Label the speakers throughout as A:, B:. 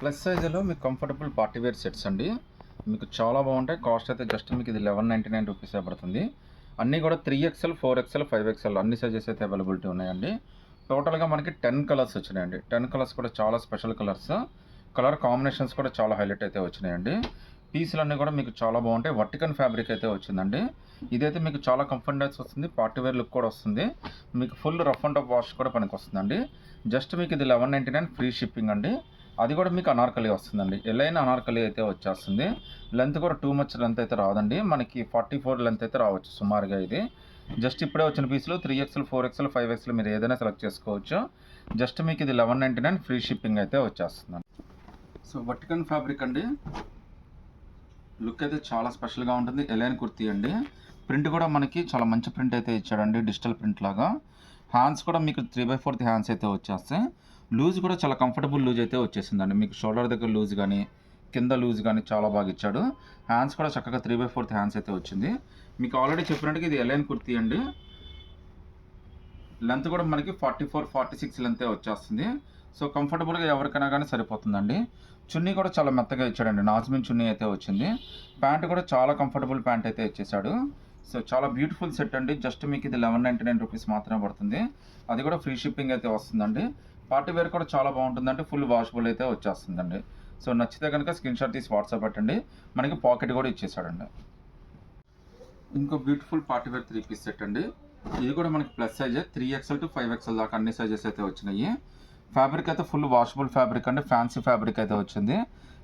A: Plus సైజులో మీకు comfortable party wear sets అండి. మీకు చాలా బాగుంటాయి. కాస్ట్ అయితే జస్ట్ మీకు ఇది లెవెన్ నైంటీ నైన్ రూపీస్ పడుతుంది. అన్నీ కూడా three XL four XL five XL అన్ని సైజెస్ అయితే అవైలబిలిటీ ఉన్నాయండి. టోటల్గా మనకి టెన్ కలర్స్ వచ్చినాయండి. టెన్ కలర్స్ కూడా చాలా స్పెషల్ కలర్స్. కలర్ కాంబినేషన్స్ కూడా చాలా హైలైట్ అయితే వచ్చినాయండి. పీసులు అన్నీ కూడా మీకు చాలా బాగుంటాయి. వర్టికన్ ఫ్యాబ్రిక్ అయితే వచ్చిందండి. ఇదైతే మీకు చాలా కంఫర్టెన్స్ వస్తుంది. పార్టీ వేర్ లుక్ కూడా వస్తుంది. మీకు full rough and tough wash కూడా పనికి వస్తుందండి జస్ట్ మీకు ఇది eleven ninety nine free shipping అండి. అది కూడా మీకు అనార్కలి వస్తుందండి. ఎలైన అనార్కలి అయితే వచ్చేస్తుంది. లెంత్ కూడా టూ మచ్ లెంత్ అయితే రాదండి. మనకి ఫార్టీ ఫోర్ లెంత్ అయితే రావచ్చు సుమారుగా ఇది. జస్ట్ ఇప్పుడే వచ్చిన పీసులు three XL four XL five XL మీరు ఏదైనా సెలెక్ట్ చేసుకోవచ్చు. జస్ట్ మీకు ఇది eleven ninety nine free shipping అయితే వచ్చేస్తుంది సో వర్టికన్ ఫ్యాబ్రిక్ అండి. లుక్ అయితే చాలా స్పెషల్గా ఉంటుంది. ఎలైన్ కుర్తీ అండి. ప్రింట్ కూడా మనకి చాలా మంచి ప్రింట్ అయితే ఇచ్చాడండి. డిజిటల్ ప్రింట్ లాగా. హ్యాండ్స్ కూడా మీకు త్రీ బై ఫోర్త్ హ్యాండ్స్ అయితే వచ్చేస్తాయి. లూజ్ కూడా చాలా కంఫర్టబుల్ లూజ్ అయితే వచ్చేసిందండి. మీకు షోల్డర్ దగ్గర లూజ్ కానీ కింద లూజ్ కానీ చాలా బాగా ఇచ్చాడు. హ్యాండ్స్ కూడా చక్కగా త్రీ బై ఫోర్త్ హ్యాండ్స్ అయితే వచ్చింది. మీకు ఆల్రెడీ చెప్పినట్టుగా ఇది ఎలైన్ కుర్తీ అండి. లెంత్ కూడా మనకి ఫార్టీ ఫోర్ ఫార్టీ సిక్స్ లెంతే వచ్చేస్తుంది సో కంఫర్టబుల్గా ఎవరికైనా కానీ సరిపోతుందండి. చున్నీ కూడా చాలా మెత్తగా ఇచ్చాడండి. నాజ్మిన్ చున్నీ అయితే వచ్చింది. ప్యాంట్ కూడా చాలా కంఫర్టబుల్ ప్యాంట్ అయితే ఇచ్చేసాడు. సో చాలా బ్యూటిఫుల్ సెట్ అండి. జస్ట్ మీకు ఇది లెవెన్ నైంటీ నైన్ రూపీస్ మాత్రమే పడుతుంది. అది కూడా ఫ్రీ షిప్పింగ్ అయితే వస్తుందండి. పార్టీ వేర్ కూడా చాలా బాగుంటుందండి. ఫుల్ వాషబుల్ అయితే వచ్చేస్తుందండి. సో నచ్చితే కనుక స్క్రీన్ షాట్ తీసి వాట్సాప్ పెట్టండి. మనకి పాకెట్ కూడా ఇచ్చేసాడండి. ఇంకో beautiful party wear three piece set అండి. ఇది కూడా మనకి plus సైజే three XL to five XL దాకా అన్ని సైజెస్ అయితే వచ్చినాయి. ఫ్యాబ్రిక్ అయితే ఫుల్ వాషబుల్ ఫ్యాబ్రిక్ అండి. ఫ్యాన్సీ ఫ్యాబ్రిక్ అయితే వచ్చింది.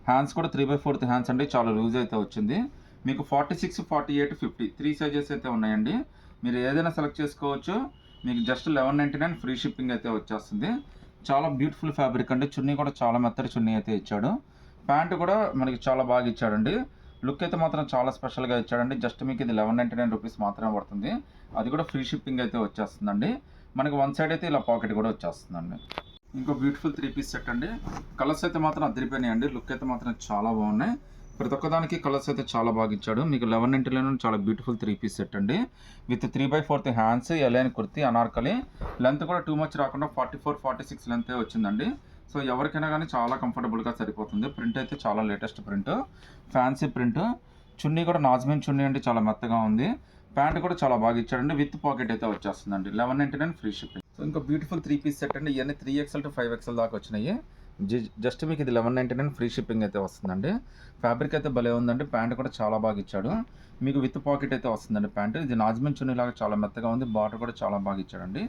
A: హ్యాండ్స్ కూడా త్రీ బై ఫోర్త్ హ్యాండ్స్ అండి. చాలా లూజ్ అయితే వచ్చింది. మీకు forty six forty eight fifty three sizes అయితే ఉన్నాయండి. మీరు ఏదైనా సెలెక్ట్ చేసుకోవచ్చు. మీకు just eleven ninety nine free shipping అయితే వచ్చేస్తుంది. చాలా బ్యూటిఫుల్ ఫ్యాబ్రిక్ అండి. చున్నీ కూడా చాలా మెత్తడి చున్నీ అయితే ఇచ్చాడు. ప్యాంట్ కూడా మనకి చాలా బాగా ఇచ్చాడండి. లుక్ అయితే మాత్రం చాలా స్పెషల్గా ఇచ్చాడండి. జస్ట్ మీకు ఇది లెవెన్ నైంటీ నైన్ రూపీస్ మాత్రమే పడుతుంది. అది కూడా ఫ్రీ షిప్పింగ్ అయితే వచ్చేస్తుందండి. మనకి వన్ సైడ్ అయితే ఇలా పాకెట్ కూడా వచ్చేస్తుందండి. ఇంకో బ్యూటిఫుల్ త్రీ పీస్ సెట్ అండి. కలర్స్ అయితే మాత్రం అదిరిపోయినాయి అండి లుక్ అయితే మాత్రం చాలా బాగున్నాయి. ప్రతి ఒక్కదానికి కలర్స్ అయితే చాలా బాగా ఇచ్చాడు. మీకు లెవెన్ ఇంటిలోనే చాలా బ్యూటిఫుల్ త్రీ పీస్ సెట్ అండి. With three by fourth hands A line kurti anarkali. Length కూడా టూ మచ్ రాకుండా forty four forty six length వచ్చిందండి. సో ఎవరికైనా కానీ చాలా కంఫర్టబుల్గా సరిపోతుంది. ప్రింట్ అయితే చాలా latest print. Fancy print. Chunni కూడా నాజ్మిన్ చున్నీ అంటే చాలా మెత్తగా ఉంది. ప్యాంట్ కూడా చాలా బాగా ఇచ్చాడండి. విత్ పాకెట్ అయితే వచ్చేస్తుందండి. Eleven ninety nine free shipping. So ఇంకా బ్యూటిఫుల్ త్రీ పీస్ సెట్ అండి. ఇవన్నీ three XL to five XL దాకా వచ్చినాయి. జస్ట్ మీకు ఇది eleven ninety nine free shipping అయితే వస్తుందండి. ఫ్యాబ్రిక్ అయితే భలే ఉందండి. ప్యాంట్ కూడా చాలా బాగా ఇచ్చాడు. మీకు విత్ పాకెట్ అయితే వస్తుందండి ప్యాంట్ ఇది నాజ్మిన్ చున్నీ లాగా చాలా మెత్తగా ఉంది. బాటర్ కూడా చాలా బాగా ఇచ్చాడండి.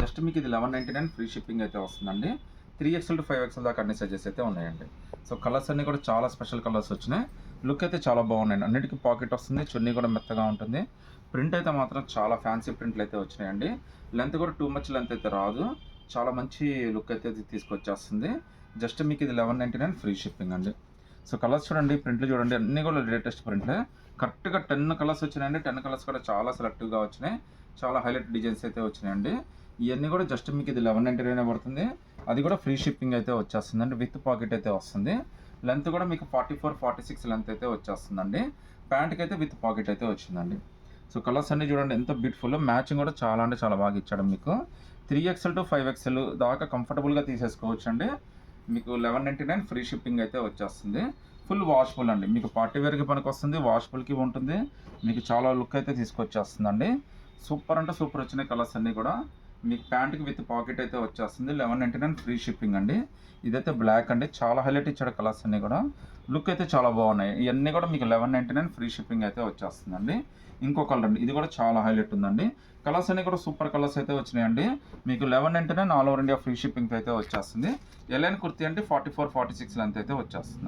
A: జస్ట్ మీకు ఇది eleven ninety nine free shipping అయితే వస్తుందండి. Three XL to five XL దాకా అన్ని సైజెస్ అయితే ఉన్నాయండి. సో కలర్స్ అన్ని కూడా చాలా స్పెషల్ కలర్స్ వచ్చినాయి. లుక్ అయితే చాలా బాగున్నాయి అన్నిటికీ పాకెట్ వస్తుంది. చున్నీ కూడా మెత్తగా ఉంటుంది. ప్రింట్ అయితే మాత్రం చాలా ఫ్యాన్సీ ప్రింట్లు అయితే వచ్చినాయండి. లెంత్ కూడా టూ మచ్ లెంత్ అయితే రాదు. చాలా మంచి లుక్ అయితే తీసుకొచ్చేస్తుంది. జస్ట్ మీకు ఇది eleven ninety nine free shipping అండి. సో కలర్స్ చూడండి ప్రింట్లు చూడండి అన్నీ కూడా లేటెస్ట్ ప్రింట్లే కరెక్ట్గా టెన్ కలర్స్ వచ్చినాయండి. టెన్ కలర్స్ కూడా చాలా సెలెక్టివ్గా వచ్చినాయి. చాలా హైలైట్ డిజైన్స్ అయితే వచ్చినాయండి. ఇవన్నీ కూడా జస్ట్ మీకు ఇది లెవెన్ నైంటీ నైన్ పడుతుంది. అది కూడా ఫ్రీ షిప్పింగ్ అయితే వచ్చేస్తుందండి. విత్ పాకెట్ అయితే వస్తుంది. లెంత్ కూడా మీకు forty four forty six length అయితే వచ్చేస్తుందండి. ప్యాంట్కి అయితే విత్ పాకెట్ అయితే వచ్చిందండి. సో కలర్స్ అన్ని చూడండి ఎంత బ్యూటిఫుల్ మ్యాచింగ్ కూడా చాలా అంటే చాలా బాగా ఇచ్చాడు మీకు. Three XL to five XL దాకా కంఫర్టబుల్గా తీసేసుకోవచ్చు అండి మీకు eleven ninety nine free shipping అయితే వచ్చేస్తుంది. ఫుల్ వాష్ఫుల్ అండి. మీకు పార్టీ వేర్కి పనికి వస్తుంది వాష్ఫుల్కి ఉంటుంది. మీకు చాలా లుక్ అయితే తీసుకొచ్చేస్తుందండి. సూపర్ అంటే సూపర్ వచ్చినాయి కలర్స్ అన్నీ కూడా. మీకు ప్యాంట్కి విత్ పాకెట్ అయితే వచ్చేస్తుంది. Eleven ninety nine free shipping అండి. ఇదైతే బ్లాక్ అండి. చాలా హైలైట్ ఇచ్చాడు కలర్స్ అన్నీ కూడా. లుక్ అయితే చాలా బాగున్నాయి. ఇవన్నీ కూడా మీకు eleven ninety nine free shipping అయితే వచ్చేస్తుందండి. ఇంకో కలర్ అండి. ఇది కూడా చాలా హైలైట్ ఉందండి. కలర్స్ అన్నీ కూడా సూపర్ కలర్స్ అయితే వచ్చినాయండి. మీకు eleven ninety nine all over India free shipping అయితే వచ్చేస్తుంది. ఎలైన్ కుర్తీ అంటే forty four forty six length అయితే వచ్చేస్తుంది.